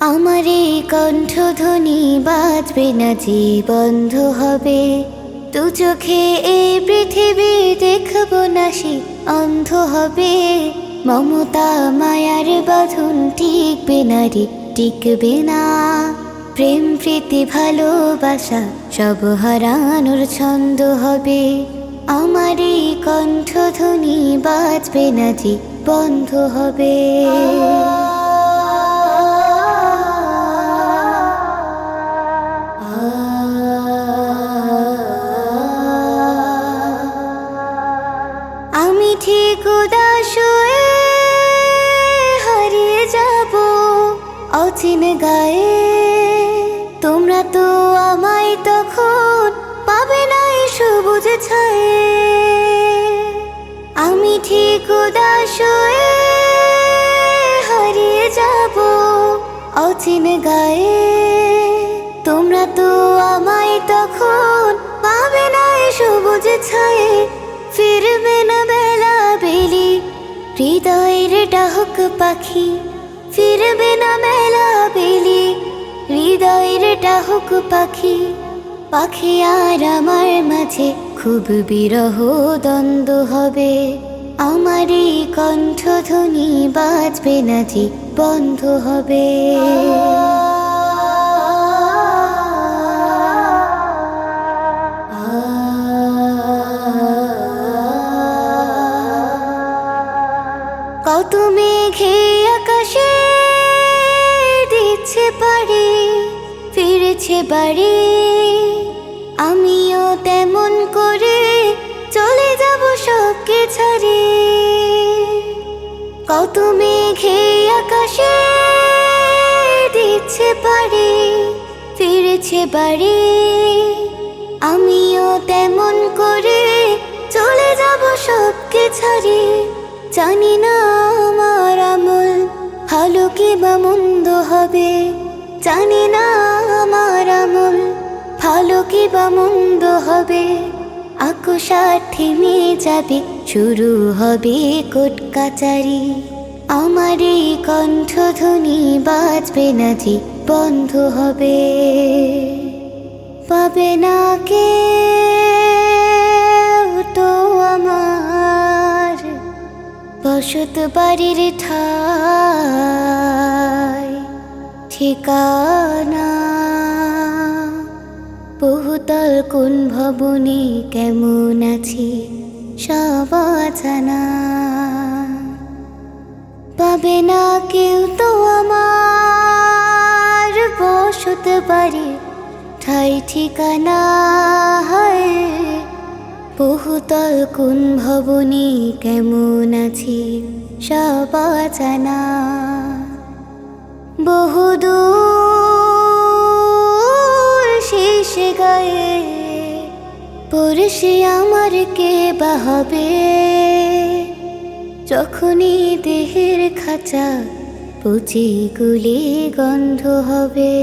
আমার এই কণ্ঠধ্বনি বাজবে না যে বন্ধ হবে। দু চোখে এই পৃথিবী দেখব না সে অন্ধ হবে। মমতা মায়ার বাঁধন টিকবে না রে, টিকবে না। প্রেম, প্রীতি, ভালোবাসা সব হারানোর ছন্দ হবে। আমার এই কণ্ঠধ্বনি বাজবে না যে বন্ধ হবে। অচিন গায়ে, তোমরা তো আমায় তখন পাবে না এই সবুজ ছায়ে। আমি ঠিক উদাস হারিয়ে যাব অচিন গায়ে। তোমরা তো আমায় তখন পাবে না এই সবুজ ছায়ে। ফিরবে না বেলা বেলি, হৃদয়ের ডাহক পাখি ফিরবে না মেলা বেলি। হৃদয়ের ডাহক পাখি পাখি আর আমার মাঝে খুব বিরহ দ্বন্দ্ব হবে। আমার এই কণ্ঠধ্বনি বাজবে না যে বন্ধ হবে। কত মেঘে আকাশে দিচ্ছে পারে ফিরেছে বাড়ি আমিও তেমন করে চলে যাব সবকে ছাড়ে। কত মেঘে আকাশে দিচ্ছে পারে, ফিরেছে বাড়ি আমিও তেমন করে চলে যাব সবকে ছাড়ে। জানি না কি বা মন্দ হবে, জানি না আমার আমল। ভালো কি বা মন্দ হবে আকুশার থেমে যাবে, শুরু হবে কোট কাচারি। আমার এই কণ্ঠধ্বনি বাজবে না যে বন্ধ হবে। পাবে না কে তো আমার। বসত বাড়ির ঠাই ঠিকানা? বহুতল কোন ভবনে কেমন আছি? সব জানা পাবে না কেউ তো আমার বসত বাড়ি। ঠাই ঠিকানা হয়। বহুতল কোন ভবনে কেমন আছি? সব জানা বহুদূর শেষ গায়ে পড়েছে আমার কে বাহবে যখনই দেহের খাঁচা পচে গুলি গন্ধ হবে।